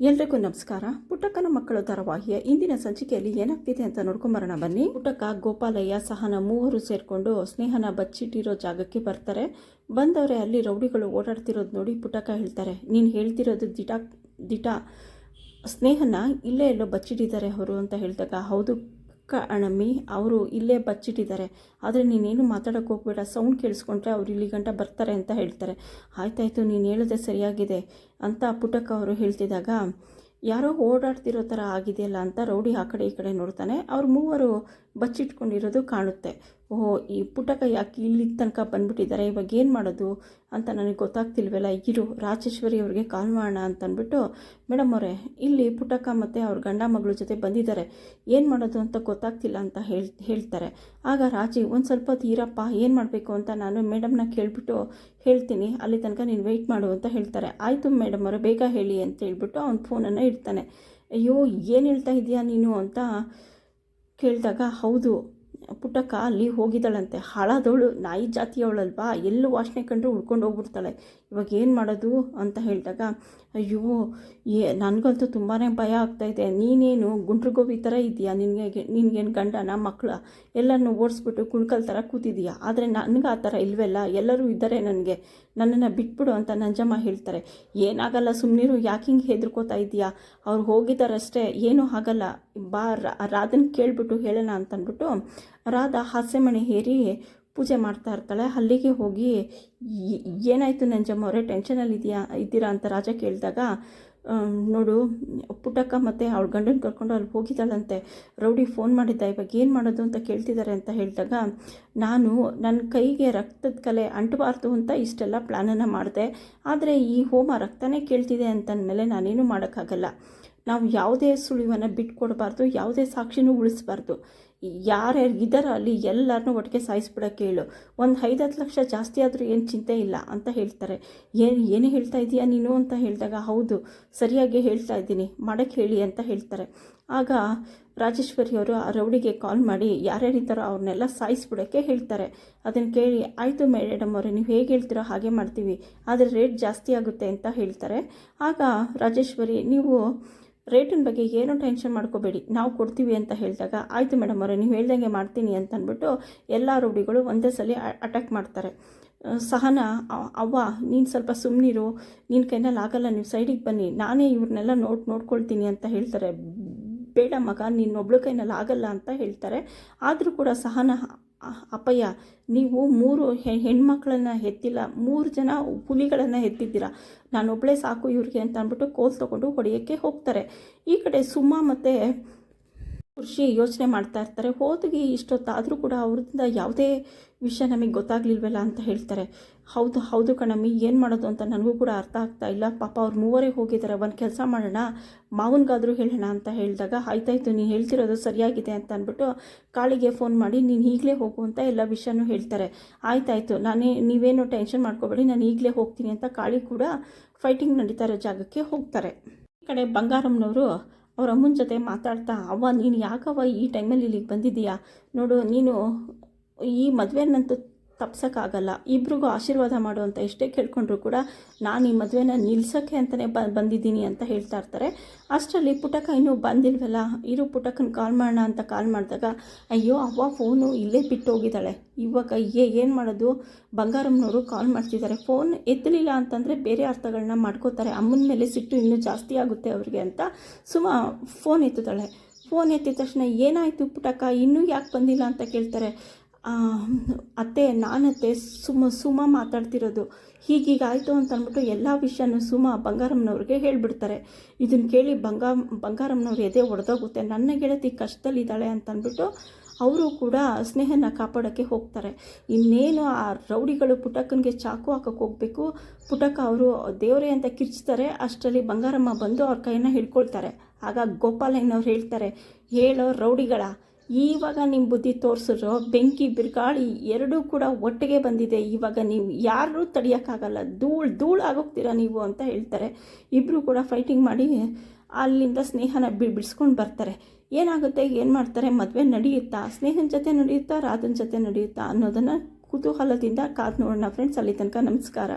ಎಲ್ರಿಗೂ ನಮಸ್ಕಾರ. ಪುಟ್ಟಕ್ಕನ ಮಕ್ಕಳು ಧಾರಾವಾಹಿಯ ಇಂದಿನ ಸಂಚಿಕೆಯಲ್ಲಿ ಏನಾಗ್ತಿದೆ ಅಂತ ನೋಡ್ಕೊಂಬರೋಣ ಬನ್ನಿ. ಪುಟ್ಟಕ್ಕ ಗೋಪಾಲಯ್ಯ ಸಹನ ಮೂವರು ಸೇರಿಕೊಂಡು ಸ್ನೇಹನ ಬಚ್ಚಿಟ್ಟಿರೋ ಜಾಗಕ್ಕೆ ಬರ್ತಾರೆ. ಬಂದವರೇ ಅಲ್ಲಿ ರೌಡಿಗಳು ಓಡಾಡ್ತಿರೋದು ನೋಡಿ ಪುಟ್ಟಕ್ಕ ಹೇಳ್ತಾರೆ, ನೀನು ಹೇಳ್ತಿರೋದು ದಿಟ ದಿಟ, ಸ್ನೇಹನ ಇಲ್ಲೇ ಎಲ್ಲೋ ಬಚ್ಚಿಟ್ಟಿದ್ದಾರೆ ಅವರು ಅಂತ ಹೇಳಿದಾಗ, ಹೌದು ಕ ಅಣಮಿ, ಅವರು ಇಲ್ಲೇ ಬಚ್ಚಿಟ್ಟಿದ್ದಾರೆ. ಆದರೆ ನೀನೇನು ಮಾತಾಡೋಕ್ಕೆ ಹೋಗ್ಬೇಡ. ಸೌಂಡ್ ಕೇಳಿಸ್ಕೊಂಡ್ರೆ ಅವ್ರು ಇಲ್ಲಿ ಗಂಟ ಬರ್ತಾರೆ ಅಂತ ಹೇಳ್ತಾರೆ. ಆಯ್ತಾಯ್ತು, ನೀನು ಹೇಳಿದೆ ಸರಿಯಾಗಿದೆ ಅಂತ ಪುಟಕ್ಕ ಅವರು ಹೇಳ್ತಿದ್ದಾಗ, ಯಾರೋ ಓಡಾಡ್ತಿರೋ ಥರ ಆಗಿದೆಯಲ್ಲ ಅಂತ ರೌಡಿ ಆ ಕಡೆ ಈ ಕಡೆ ನೋಡ್ತಾನೆ. ಅವ್ರು ಮೂವರು ಬಚ್ಚಿಟ್ಕೊಂಡಿರೋದು ಕಾಣುತ್ತೆ. ಓಹೋ, ಈ ಪುಟಕ ಯಾಕೆ ಇಲ್ಲಿ ತನಕ ಬಂದ್ಬಿಟ್ಟಿದ್ದಾರೆ? ಇವಾಗ ಏನು ಮಾಡೋದು ಅಂತ ನನಗೆ ಗೊತ್ತಾಗ್ತಿಲ್ವಲ್ಲ? ಇರು, ರಾಜೇಶ್ವರಿ ಅವ್ರಿಗೆ ಕಾಲ್ ಮಾಡೋಣ ಅಂತ ಅಂದ್ಬಿಟ್ಟು ಮೇಡಮ್ ಅವರೇ, ಇಲ್ಲಿ ಪುಟಕ ಮತ್ತು ಅವ್ರ ಗಂಡ ಮಗಳ ಜೊತೆ ಬಂದಿದ್ದಾರೆ. ಏನು ಮಾಡೋದು ಅಂತ ಗೊತ್ತಾಗ್ತಿಲ್ಲ ಅಂತ ಹೇಳ್, ಹೇಳ್ತಾರೆ. ಆಗ ರಾಜಿ, ಒಂದು ಸ್ವಲ್ಪ ಹೊತ್ತು ಇರಪ್ಪ ಏನು ಮಾಡಬೇಕು ಅಂತ ನಾನು ಮೇಡಮ್ನ ಕೇಳಿಬಿಟ್ಟು ಹೇಳ್ತೀನಿ. ಅಲ್ಲಿ ತನಕ ನೀನು ವೆಯ್ಟ್ ಮಾಡು ಅಂತ ಹೇಳ್ತಾರೆ. ಆಯಿತು ಮೇಡಮ್ ಅವರೇ, ಬೇಗ ಹೇಳಿ ಅಂತ ಹೇಳ್ಬಿಟ್ಟು ಅವ್ನು ಫೋನನ್ನು ಇಡ್ತಾನೆ. ಅಯ್ಯೋ, ಏನು ಹೇಳ್ತಾ ಇದೀಯಾ ನೀನು? ಅಂತ ಕೇಳಿದಾಗ, ಹೌದು ಪುಟ್ಟಕ್ಕ ಅಲ್ಲಿ ಹೋಗಿದ್ದಾಳಂತೆ. ಹಾಳಾದವಳು ನಾಯಿ ಜಾತಿಯವಳಲ್ವಾ? ಎಲ್ಲೂ ವಾಸನೆ ಕಂಡ್ರೆ ಉಳ್ಕೊಂಡು ಹೋಗ್ಬಿಡ್ತಾಳೆ ಇವಾಗ ಏನು ಮಾಡೋದು ಅಂತ ಹೇಳಿದಾಗ, ಅಯ್ಯೋ, ಏ, ನನಗಂತೂ ತುಂಬಾ ಭಯ ಆಗ್ತಾಯಿದೆ ನೀನೇನು ಗುಂಡ್ರಗೋಬಿ ಥರ ಇದೆಯಾ ನಿನಗೆ ನಿನಗೇನು ಗಂಡನ ಮಕ್ಕಳ ಎಲ್ಲರನ್ನು ಓಡಿಸ್ಬಿಟ್ಟು ಕುಣ್ಕಲ್ ಥರ ಕೂತಿದೀಯಾ? ಆದರೆ ನನಗೆ ಆ ಥರ ಇಲ್ವಲ್ಲ? ಎಲ್ಲರೂ ಇದ್ದಾರೆ ನನಗೆ. ನನ್ನನ್ನು ಬಿಟ್ಬಿಡು ಅಂತ ನಂಜಮ್ಮ ಹೇಳ್ತಾರೆ. ಏನಾಗಲ್ಲ ಸುಮ್ಮನಿರು ಯಾಕೆ ಹಿಂಗೆ ಹೆದರ್ಕೋತಾ ಇದೆಯಾ ಅವ್ರು ಹೋಗಿದ್ದಾರಷ್ಟೇ. ಏನೂ ಆಗಲ್ಲ. ಬಾ ರಾಧನ್ ಕೇಳಿಬಿಟ್ಟು ಹೇಳೋಣ ಅಂತಂದ್ಬಿಟ್ಟು ರಾಧ ಹಾಸ್ಯಮಣಿ ಹೇರಿ ಪೂಜೆ ಮಾಡ್ತಾ ಇರ್ತಾಳೆ. ಅಲ್ಲಿಗೆ ಹೋಗಿ ಏನಾಯಿತು ನಂಜಮ್ಮ ಅವರೇ? ಟೆನ್ಷನಲ್ಲಿ ಇದೆಯಾ, ಇದ್ದೀರಾ ಅಂತ ರಾಜ ಕೇಳಿದಾಗ ನೋಡು, ಪುಟ್ಟಕ್ಕ ಮತ್ತು ಅವಳ ಗಂಡನ ಕರ್ಕೊಂಡು ಅಲ್ಲಿ ಹೋಗಿದ್ದಾಳಂತೆ. ರೌಡಿ ಫೋನ್ ಮಾಡಿದ್ದ, ಇವಾಗ ಏನು ಮಾಡೋದು ಅಂತ ಕೇಳ್ತಿದ್ದಾರೆ ಅಂತ ಹೇಳಿದಾಗ, ನಾನು ನನ್ನ ಕೈಗೆ ರಕ್ತದ ಕಲೆ ಅಂಟಬಾರ್ದು ಅಂತ ಇಷ್ಟೆಲ್ಲ ಪ್ಲ್ಯಾನನ್ನು ಮಾಡಿದೆ. ಆದರೆ ಈ ಹೋಮ ರಕ್ತನೇ ಕೇಳ್ತಿದೆ ಅಂತಂದಮೇಲೆ ನಾನೇನು ಮಾಡೋಕ್ಕಾಗಲ್ಲ. ನಾವು ಯಾವುದೇ ಸುಳಿವನ್ನು ಬಿಟ್ಟುಕೊಡಬಾರ್ದು ಯಾವುದೇ ಸಾಕ್ಷಿನೂ ಉಳಿಸ್ಬಾರ್ದು. ಯಾರ್ಯಾರಿಗಿದ್ದಾರೋ ಅಲ್ಲಿ ಎಲ್ಲರನ್ನೂ ಒಟ್ಟಿಗೆ ಸಾಯಿಸ್ಬಿಡೋಕ್ಕೆ ಹೇಳು. ಒಂದು ಐದು ಹತ್ತು ಲಕ್ಷ ಜಾಸ್ತಿ ಆದರೂ ಏನು ಚಿಂತೆ ಇಲ್ಲ ಅಂತ ಹೇಳ್ತಾರೆ. ಏನು ಏನು ಹೇಳ್ತಾ ಇದೀಯಾ ನೀನು ಅಂತ ಹೇಳಿದಾಗ ಹೌದು, ಸರಿಯಾಗಿ ಹೇಳ್ತಾ ಇದ್ದೀನಿ ಮಾಡೋಕ್ಕೆ ಹೇಳಿ ಅಂತ ಹೇಳ್ತಾರೆ. ಆಗ ರಾಜೇಶ್ವರಿ ಅವರು ಆ ರೌಡಿಗೆ ಕಾಲ್ ಮಾಡಿ, ಯಾರ್ಯಾರಿದ್ದಾರೋ ಅವ್ರನ್ನೆಲ್ಲ ಸಾಯಿಸ್ಬಿಡೋಕ್ಕೆ ಹೇಳ್ತಾರೆ. ಅದನ್ನು ಕೇಳಿ, ಆಯಿತು ಮೇಡಮ್ ಅವರೇ, ನೀವು ಹೇಗೆ ಹೇಳ್ತೀರೋ ಹಾಗೆ ಮಾಡ್ತೀವಿ. ಆದರೆ ರೇಟ್ ಜಾಸ್ತಿ ಆಗುತ್ತೆ ಅಂತ ಹೇಳ್ತಾರೆ. ಆಗ ರಾಜೇಶ್ವರಿ, ನೀವು ರೇಟಿನ ಬಗ್ಗೆ ಏನೂ ಟೆನ್ಷನ್ ಮಾಡ್ಕೋಬೇಡಿ. ನಾವು ಕೊಡ್ತೀವಿ ಅಂತ ಹೇಳಿದಾಗ, ಆಯಿತು ಮೇಡಮ್ ಅವರೇ, ನೀವು ಹೇಳ್ದಂಗೆ ಮಾಡ್ತೀನಿ ಅಂತ ಅಂದ್ಬಿಟ್ಟು ಎಲ್ಲ ರೌಡಿಗಳು ಒಂದೇ ಸಲ ಅಟ್ಯಾಕ್ ಮಾಡ್ತಾರೆ. ಸಹನ ಅವ್ವ, ನೀನು ಸ್ವಲ್ಪ ಸುಮ್ಮನಿರು ನಿನ್ನ ಕೈನಲ್ಲಿ ಆಗಲ್ಲ, ನೀವು ಸೈಡಿಗೆ ಬನ್ನಿ. ನಾನೇ ಇವ್ರನ್ನೆಲ್ಲ ನೋಡಿ ನೋಡ್ಕೊಳ್ತೀನಿ ಅಂತ ಹೇಳ್ತಾರೆ. ಬೇಡ ಮಗ ನಿನ್ನೊಬ್ಳ ಕೈನಲ್ಲಿ ಆಗಲ್ಲ ಅಂತ ಹೇಳ್ತಾರೆ. ಆದರೂ ಕೂಡ ಸಹನ ಅಪಯ ನೀವು ಮೂರು ಹೆಣ್ಮಕ್ಳನ್ನ ಎತ್ತಿಲ್ಲ ಮೂರು ಜನ ಹುಲಿಗಳನ್ನು ಎತ್ತಿದ್ದೀರಾ ನಾನೊಬ್ಬಳೇ ಸಾಕು ಇವ್ರಿಗೆ ಅಂತ ಅಂದ್ಬಿಟ್ಟು ಕೋಲ್ ತೊಗೊಂಡು ಹೊಡೆಯೋಕ್ಕೆ ಹೋಗ್ತಾರೆ. ಈ ಕಡೆ ಸುಮ್ಮ ಮತ್ತು ಖುಷಿ ಯೋಚನೆ ಮಾಡ್ತಾ ಇರ್ತಾರೆ. ಹೋದಗೆ ಇಷ್ಟೊತ್ತಾದರೂ ಕೂಡ ಅವ್ರಿಂದ ಯಾವುದೇ ವಿಷಯ ನಮಗೆ ಗೊತ್ತಾಗ್ಲಿಲ್ವಲ್ಲ ಅಂತ ಹೇಳ್ತಾರೆ. ಹೌದು ಹೌದು ಕಣಮ್ಮಿ, ಏನು ಮಾಡೋದು ಅಂತ ನನಗೂ ಕೂಡ ಅರ್ಥ ಆಗ್ತಾ ಇಲ್ಲ. ಪಾಪ ಅವ್ರು ಮೂವರೇ ಹೋಗಿದ್ದಾರೆ ಒಂದು ಕೆಲಸ ಮಾಡೋಣ, ಮಾವನಿಗಾದರೂ ಹೇಳೋಣ ಅಂತ ಹೇಳಿದಾಗ, ಆಯ್ತಾಯ್ತು, ನೀನು ಹೇಳ್ತಿರೋದು ಸರಿಯಾಗಿದೆ ಅಂತ ಅಂದ್ಬಿಟ್ಟು ಕಾಳಿಗೆ ಫೋನ್ ಮಾಡಿ, ನೀನು ಈಗಲೇ ಹೋಗು ಅಂತ ಎಲ್ಲ ವಿಷಯನೂ ಹೇಳ್ತಾರೆ. ಆಯ್ತಾಯ್ತು, ನಾನೇ, ನೀವೇನು ಟೆನ್ಷನ್ ಮಾಡ್ಕೋಬೇಡಿ, ನಾನು ಈಗಲೇ ಹೋಗ್ತೀನಿ ಅಂತ ಕಾಳಿ ಕೂಡ ಫೈಟಿಂಗ್ ನಡೀತಾ ಇರೋ ಜಾಗಕ್ಕೆ ಹೋಗ್ತಾರೆ. ಈ ಕಡೆ ಬಂಗಾರಮ್ಮನವರು ಅವ್ರ ಅಮ್ಮನ ಜೊತೆ ಮಾತಾಡ್ತಾ, ಅವ್ವ ನೀನು ಯಾಕವ್ವ ಈ ಟೈಮಲ್ಲಿ ಇಲ್ಲಿಗೆ ಬಂದಿದ್ದೀಯಾ? ನೋಡು, ನೀನು ಈ ಮದುವೆನಂತೂ ತಪ್ಸೋಕ್ಕಾಗಲ್ಲ. ಇಬ್ರಿಗೂ ಆಶೀರ್ವಾದ ಮಾಡು ಅಂತ ಎಷ್ಟೇ ಕೇಳ್ಕೊಂಡ್ರು ಕೂಡ ನಾನು ಈ ಮದುವೆನ ನಿಲ್ಸೋಕ್ಕೆ ಅಂತಲೇ ಬ ಬಂದಿದ್ದೀನಿ ಅಂತ ಹೇಳ್ತಾ ಇರ್ತಾರೆ. ಅಷ್ಟರಲ್ಲಿ ಪುಟಕ ಇನ್ನೂ ಬಂದಿಲ್ವಲ್ಲ? ಇರು ಪುಟಕನ ಕಾಲ್ ಮಾಡೋಣ ಅಂತ ಕಾಲ್ ಮಾಡಿದಾಗ, ಅಯ್ಯೋ, ಅವ್ವ ಫೋನು ಇಲ್ಲೇ ಬಿಟ್ಟು ಹೋಗಿದ್ದಾಳೆ ಇವಾಗ ಏ ಏನು ಮಾಡೋದು? ಬಂಗಾರಮ್ಮನವರು ಕಾಲ್ ಮಾಡ್ತಿದ್ದಾರೆ. ಫೋನ್ ಎತ್ತಲಿಲ್ಲ ಅಂತಂದರೆ ಬೇರೆ ಅರ್ಥಗಳನ್ನ ಮಾಡ್ಕೋತಾರೆ. ಅಮ್ಮನ ಮೇಲೆ ಸಿಟ್ಟು ಇನ್ನೂ ಜಾಸ್ತಿ ಆಗುತ್ತೆ ಅವ್ರಿಗೆ ಅಂತ ಸುಮ ಫೋನ್ ಎತ್ತುತ್ತಾಳೆ ಫೋನ್ ಎತ್ತಿದ ತಕ್ಷಣ, ಏನಾಯಿತು ಪುಟಕ? ಇನ್ನೂ ಯಾಕೆ ಬಂದಿಲ್ಲ? ಅಂತ ಕೇಳ್ತಾರೆ. ಅತ್ತೆ, ನಾನತ್ತೆ, ಸುಮ ಸುಮ ಮಾತಾಡ್ತಿರೋದು. ಹೀಗೀಗಾಯಿತು ಅಂತ ಅಂದ್ಬಿಟ್ಟು ಎಲ್ಲ ವಿಷಯನೂ ಸುಮ ಬಂಗಾರಮ್ಮನವ್ರಿಗೆ ಹೇಳಿಬಿಡ್ತಾರೆ. ಇದನ್ನು ಕೇಳಿ ಬಂಗಾ, ಬಂಗಾರಮ್ಮನವ್ರು ಎದೆ ಒಡೆದೋಗುತ್ತೆ. ನನ್ನ ಗೆಳತಿ ಕಷ್ಟದಲ್ಲಿದ್ದಾಳೆ ಅಂತ ಅವರು ಕೂಡ ಸ್ನೇಹನ ಕಾಪಾಡೋಕ್ಕೆ ಹೋಗ್ತಾರೆ. ಇನ್ನೇನು ಆ ರೌಡಿಗಳು ಪುಟಕ್ಕನಿಗೆ ಚಾಕು ಹಾಕೋಕೆ ಹೋಗಬೇಕು. ಪುಟಕ ಅವರು ದೇವರೇ ಅಂತ ಕಿರ್ಚ್ತಾರೆ. ಅಷ್ಟರಲ್ಲಿ ಬಂಗಾರಮ್ಮ ಬಂದು ಅವ್ರ ಕೈನ ಹಿಡ್ಕೊಳ್ತಾರೆ. ಆಗ ಗೋಪಾಲಯ್ಯನವ್ರು ಹೇಳ್ತಾರೆ, ಹೇಳೋ ರೌಡಿಗಳ ಇವಾಗ ನಿಮ್ಮ ಬುದ್ಧಿ ತೋರಿಸಿದ್ರು ಬೆಂಕಿ ಬಿರುಗಾಳಿ ಎರಡೂ ಕೂಡ ಒಟ್ಟಿಗೆ ಬಂದಿದೆ. ಇವಾಗ ನೀವು ಯಾರೂ ತಡಿಯೋಕ್ಕಾಗಲ್ಲ. ಧೂಳು ಧೂಳು ಆಗೋಗ್ತೀರಾ ನೀವು ಅಂತ ಹೇಳ್ತಾರೆ. ಇಬ್ಬರು ಕೂಡ ಫೈಟಿಂಗ್ ಮಾಡಿ ಅಲ್ಲಿಂದ ಸ್ನೇಹನ ಬಿ, ಬಿಡಿಸ್ಕೊಂಡು ಬರ್ತಾರೆ. ಏನಾಗುತ್ತೆ? ಏನು ಮಾಡ್ತಾರೆ? ಮದುವೆ ನಡೆಯುತ್ತಾ? ಸ್ನೇಹನ ಜೊತೆ ನಡೆಯುತ್ತಾ? ರಾಧನ ಜೊತೆ ನಡೆಯುತ್ತಾ ಅನ್ನೋದನ್ನು ಕುತೂಹಲದಿಂದ ಕಾದು ನೋಡೋಣ. ಫ್ರೆಂಡ್ಸ್ ಅಲ್ಲಿ ತನಕ ನಮಸ್ಕಾರ.